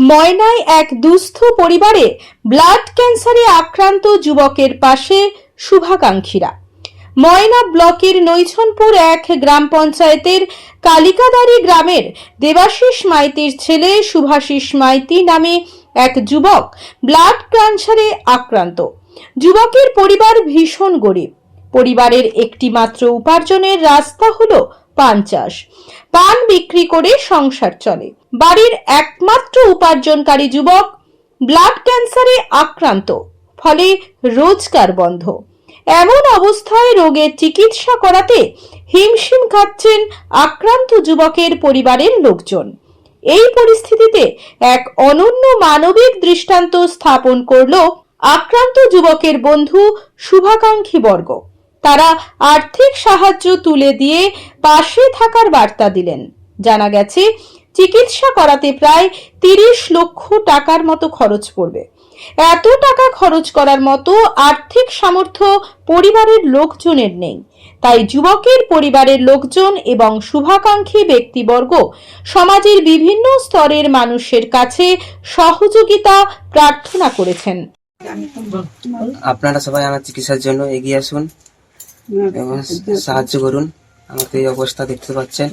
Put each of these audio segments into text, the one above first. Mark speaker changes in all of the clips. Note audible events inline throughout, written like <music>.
Speaker 1: ময়নায় এক দুস্থ পরিবারে ব্লাড ক্যান্সারে আক্রান্ত যুবকের পাশে শুভাকাঙ্ক্ষীরা। ময়না ব্লকের নৈছনপুর এক গ্রাম পঞ্চায়েতের কালিকাদারি গ্রামের দেবাশিস মাইতির ছেলে শুভাশিস মাইতি নামে এক যুবক ব্লাড ক্যান্সারে আক্রান্ত। যুবকের পরিবার ভীষণ গরিব। পরিবারের একটি মাত্র উপার্জনের রাস্তা হলো পান চাষ। পান বিক্রি করে সংসার চলে। বাড়ির একমাত্র উপার্জনকারী যুবক ব্লাড ক্যান্সারে আক্রান্ত, ফলে রোজগার বন্ধ। এমন অবস্থায় রোগের চিকিৎসা করাতে হিমশিম খাচ্ছেন আক্রান্ত যুবকের পরিবারের লোকজন। এই পরিস্থিতিতে এক অনন্য মানবিক দৃষ্টান্ত স্থাপন করল আক্রান্ত যুবকের বন্ধু শুভাকাঙ্ক্ষী বর্গ। তারা আর্থিক সাহায্য তুলে দিয়ে পাশে থাকার বার্তা দিলেন। জানা গেছে, চিকিৎসা করাতে প্রায় তিরিশ লক্ষ টাকার মতো খরচ পড়বে। এত টাকা খরচ করার মতো আর্থিক সামর্থ্য পরিবারের লোকজনের নেই। তাই যুবকের পরিবারের লোকজন এবং শুভাকাঙ্ক্ষী ব্যক্তিবর্গ সমাজের বিভিন্ন স্তরের মানুষের কাছে সহযোগিতা প্রার্থনা করেছেন।
Speaker 2: আপনারা সবাই আমার চিকিৎসার জন্য এগিয়ে আসুন। এবং সাহায্য করুন। আমাকে এই অবস্থা দেখতে পাচ্ছেন।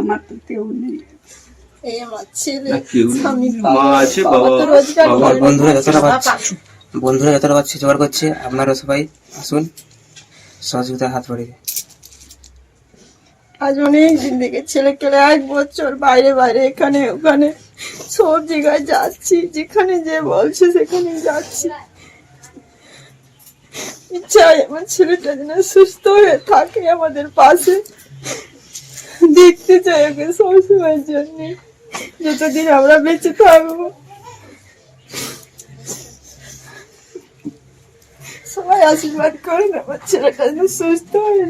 Speaker 3: আমার তো কেউ নেই।
Speaker 2: বন্ধুরা যতটা পাচ্ছে বন্ধুরা যতটা পাচ্ছে জোগাড় করছে। আপনারা সবাই আসুন। সহযোগিতার হাত বাড়িয়ে
Speaker 4: আজ অনেক দিন থেকে ছেলে কেলে এক বছর বাইরে বাইরে এখানে ওখানে। সব জায়গায় যাচ্ছি যেখানে যে বলছে সেখানে যাচ্ছি। ইচ্ছা আমার ছেলেটা যেন সুস্থ হয়ে থাকে আমাদের পাশে। দেখতে চাই ওকে সবসময়ের জন্য। যতদিন আমরা বেঁচে থাকব। সবাই আশীর্বাদ করেন, আমার ছেলেটা যেন সুস্থ হয়ে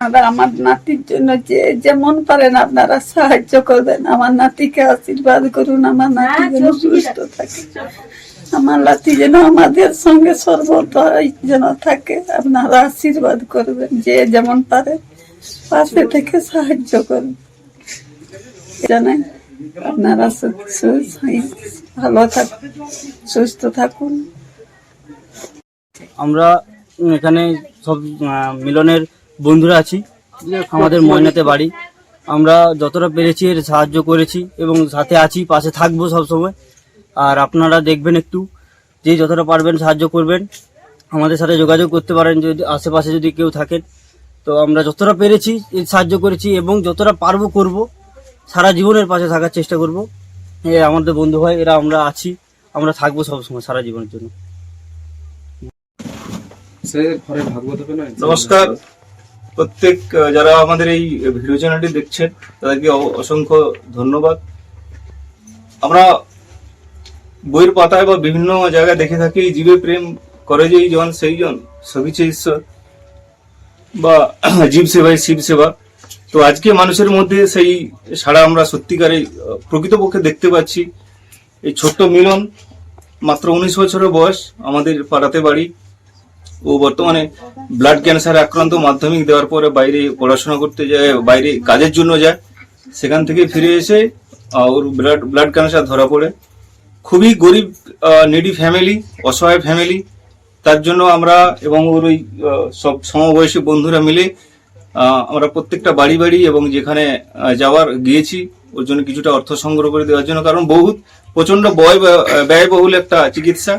Speaker 3: আবার আমার নাতির জন্য যে যেমন পারেন আপনারা সাহায্য করবেন। আমার নাতিকে আশীর্বাদ করুন আমার নাতি যেন সুস্থ থাকে। আমার নাতি যেন আমাদের সঙ্গে সর্বদাই যেন থাকে আপনারা আশীর্বাদ করবেন যে যেমন পারে পাশে থেকে সাহায্য করবেন জানাই আপনারা ভালো থাকুন সুস্থ থাকুন।
Speaker 5: আমরা এখানে সব মিলনের বন্ধুরা আছি। আমাদের ময়নাতে বাড়ি। আমরা যতটা পেরেছি এর সাহায্য করেছি এবং সাথে আছি পাশে থাকব সব সময় আর আপনারা দেখবেন একটু যে যতটা পারবেন সাহায্য করবেন। আমাদের সাথে যোগাযোগ করতে পারেন যদি আশেপাশে যদি কেউ থাকেন। তো আমরা যতটা পেরেছি এর সাহায্য করেছি এবং যতটা পারব করব সারা জীবনের পাশে থাকার চেষ্টা করব। এ আমাদের বন্ধু হয় এরা আমরা আছি আমরা থাকব সবসময় সারা জীবনের জন্য।
Speaker 6: নমস্কার। প্রত্যেক যারা আমাদের এই ভিডিও চ্যানেলটি দেখছেন, তাদেরকে অসংখ্য ধন্যবাদ। আমরা বইয়ের পাতায় বা বিভিন্ন জায়গায় দেখে থাকি, জীবে প্রেম করে যেই জন, সেই জন সবিছে ঈশ্বর বা <clears throat> জীব সেবাই শিব সেবা তো আজকে মানুষের মধ্যে সেই সারা আমরা সত্যিকারে প্রকৃতপক্ষে দেখতে পাচ্ছি। এই ছোট্ট মিলন, মাত্র উনিশ বছরের বয়স, আমাদের পাড়াতে বাড়ি। ও বর্তমানে ব্লাড ক্যান্সারে আক্রান্ত মাধ্যমিক দেওয়ার পরে বাইরে পড়াশোনা করতে যায়, বাইরে কাজের জন্য যায়, সেখান থেকে ফিরে এসে ওর ব্লাড ব্লাড ক্যান্সার ধরা পড়ে। খুবই গরিব নিডি ফ্যামিলি অসহায় ফ্যামিলি তার জন্য আমরা এবং ওর ওই সব সমবয়সী বন্ধুরা মিলে আমরা প্রত্যেকটা বাড়ি বাড়ি এবং যেখানে যাওয়ার, গিয়েছি, ওর জন্য কিছুটা অর্থ সংগ্রহ করে দেওয়ার জন্য। কারণ বহুত প্রচণ্ড ব্যয় ব্যয়বহুল একটা চিকিৎসা।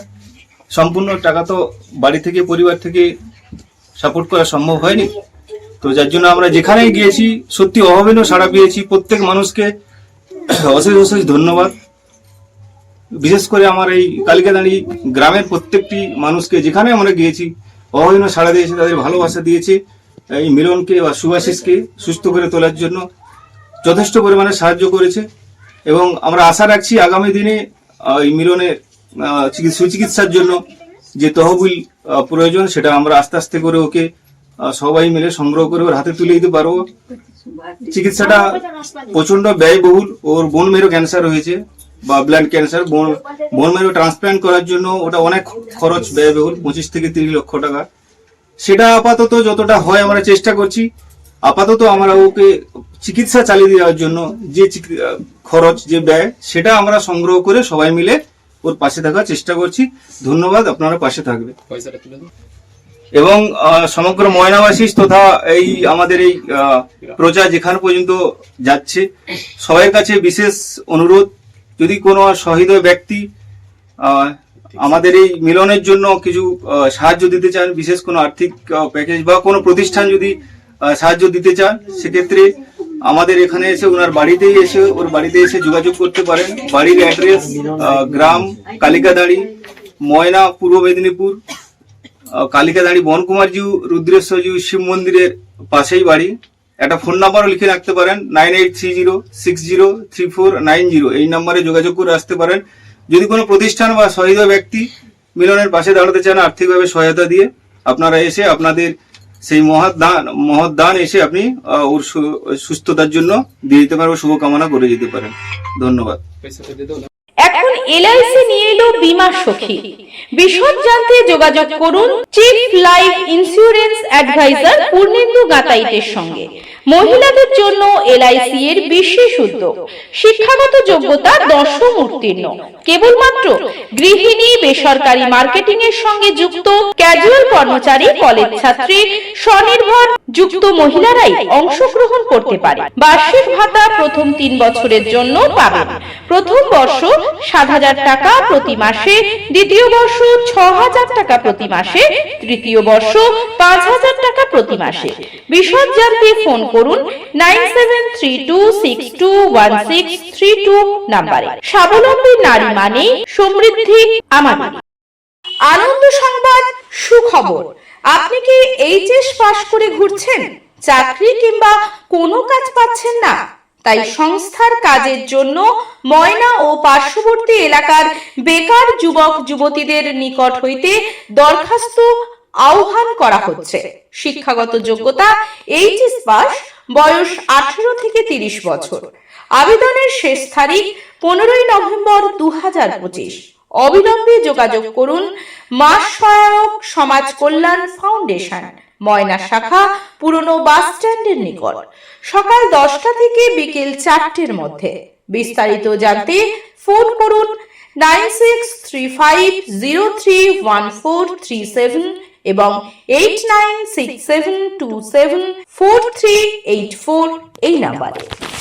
Speaker 6: সম্পূর্ণ টাকা তো বাড়ি থেকে, পরিবার থেকে সাপোর্ট করা সম্ভব হয়নি। তো যার জন্য আমরা যেখানেই গিয়েছি, সত্যি অভাবেনও সাড়া পেয়েছি। প্রত্যেক মানুষকে অশেষ অশেষ ধন্যবাদ। বিশেষ করে আমার এই কালিকাদানি গ্রামের প্রত্যেকটি মানুষকে, যেখানে আমরা গিয়েছি অভাবেনও সাড়া দিয়েছে, তাদের ভালোবাসা দিয়েছে, এই মিলনকে বা সুভাষিসকে সুস্থ করে তোলার জন্য যথেষ্ট পরিমাণে সাহায্য করেছে। এবং আমরা আশা রাখছি আগামী দিনে এই মিলনের সুচিকিৎসার জন্য যে তহবিল প্রয়োজন, সেটা আমরা আস্তে আস্তে করে ওকে সবাই মিলে সংগ্রহ করে ওর হাতে তুলে দিতে পারব। চিকিৎসাটা প্রচণ্ড ব্যয়বহুল। ওর বোন মেরো ক্যান্সার হয়েছে বা ব্লাড ক্যান্সার বোন বোন মেরো ট্রান্সপ্লান্ট করার জন্য ওটা অনেক খরচ ব্যয়বহুল, পঁচিশ থেকে তিরিশ লক্ষ টাকা। সেটা আপাতত যতটা হয় আমরা চেষ্টা করছি। আপাতত আমরা ওকে চিকিৎসা চালিয়ে দেওয়ার জন্য যে খরচ, যে ব্যয়, সেটা আমরা সংগ্রহ করে সবাই মিলে ওর পাশে থাকার চেষ্টা করছি। ধন্যবাদ আপনারা পাশে থাকবে এবং সমগ্র ময়নাবাসী তথা এই আমাদের এই প্রজা যেখানে পর্যন্ত যাচ্ছে সবাই কাছে বিশেষ অনুরোধ যদি কোনো শহীদ ব্যক্তি আহ, আমাদের এই মিলনের জন্য কিছু সাহায্য দিতে চান বিশেষ কোনো আর্থিক প্যাকেজ বা কোনো প্রতিষ্ঠান যদি সাহায্য দিতে চান সেক্ষেত্রে আমাদের এখানে এসে ওনার বাড়িতেই এসে ওর বাড়িতে এসে যোগাযোগ করতে পারেন। বাড়ির অ্যাড্রেস গ্রাম, কালিকাদাড়ি, ময়না, পূর্ব মেদিনীপুর কালিকাদাড়ি, বনকুমারজিউ, রুদ্রেশ্বরজিউ, শিব মন্দিরের পাশেই বাড়ি। একটা ফোন নাম্বারও লিখে রাখতে পারেন nine eight three zero six zero three four nine zero এই নাম্বারে যোগাযোগ করে আসতে পারেন। যদি কোনো প্রতিষ্ঠান বা শহীদ ব্যক্তি মিলনের পাশে দাঁড়াতে চান, আর্থিকভাবে সহায়তা দিয়ে আপনারা এসে আপনাদের সেই মহৎ দান মহৎ দান এসে আপনি ওর সুস্থতার জন্য দিয়ে দিতে পারেন শুভকামনা করে যেতে পারেন। ধন্যবাদ।
Speaker 1: এখন এলআইসি নিয়ে এলো বীমা সখী। বিশদ জানতে যোগাযোগ করুন chief life insurance advisor Purnendu গাতাইতের সঙ্গে। মহিলাদের জন্য এলআইসি এর বিশেষ উদ্যোগ। শিক্ষাগত যোগ্যতা দশম উত্তীর্ণ কেবলমাত্র গৃহিণী, বেসরকারি মার্কেটিং এর সঙ্গে যুক্ত ক্যাজুয়াল কর্মচারী কলেজ ছাত্রী, স্বনির্ভর যুক্ত মহিলারাই অংশগ্রহণ করতে পারে। বার্ষিক ভাতা প্রথম তিন বছরের জন্য পাবেন। প্রথম বর্ষ সাত হাজার টাকা প্রতি মাসে, দ্বিতীয় বর্ষ ছ হাজার টাকা প্রতি মাসে, তৃতীয় বর্ষ পাঁচ হাজার টাকা প্রতি মাসে। বিশদ জানতে ফোন করুন nine seven three two six two one six three two নাম্বারে। স্বাবলম্বী নারী মানে সমৃদ্ধি আমাদের আনন্দ সংবাদ, সুখবর। আপনি কি এইচএস পাশ করে ঘুরছেন? চাকরি কিংবা কোনো কাজ পাচ্ছেন না? তাই সংস্থার কাজের জন্য ময়না ও পার্শ্ববর্তী এলাকার বেকার যুবক, যুবতীদের নিকট হইতে দরখাস্ত আহ্বান করা হচ্ছে। শিক্ষাগত যোগ্যতা, এইচএস পাস বয়স আঠারো থেকে তিরিশ বছর। আবেদনের শেষ তারিখ পনেরোই নভেম্বর দু হাজার পঁচিশ। অবিলম্বে যোগাযোগ করুন মাস সহায়ক সমাজ কল্যাণ ফাউন্ডেশন, ময়না শাখা, পুরনো বাস স্ট্যান্ডের নিকট। সকাল দশটা থেকে বিকেল চারটের মধ্যে। বিস্তারিত জানতে ফোন করুন nine six three five zero three one four three seven এবং eight nine six seven two seven four three eight four এই নাম্বারে।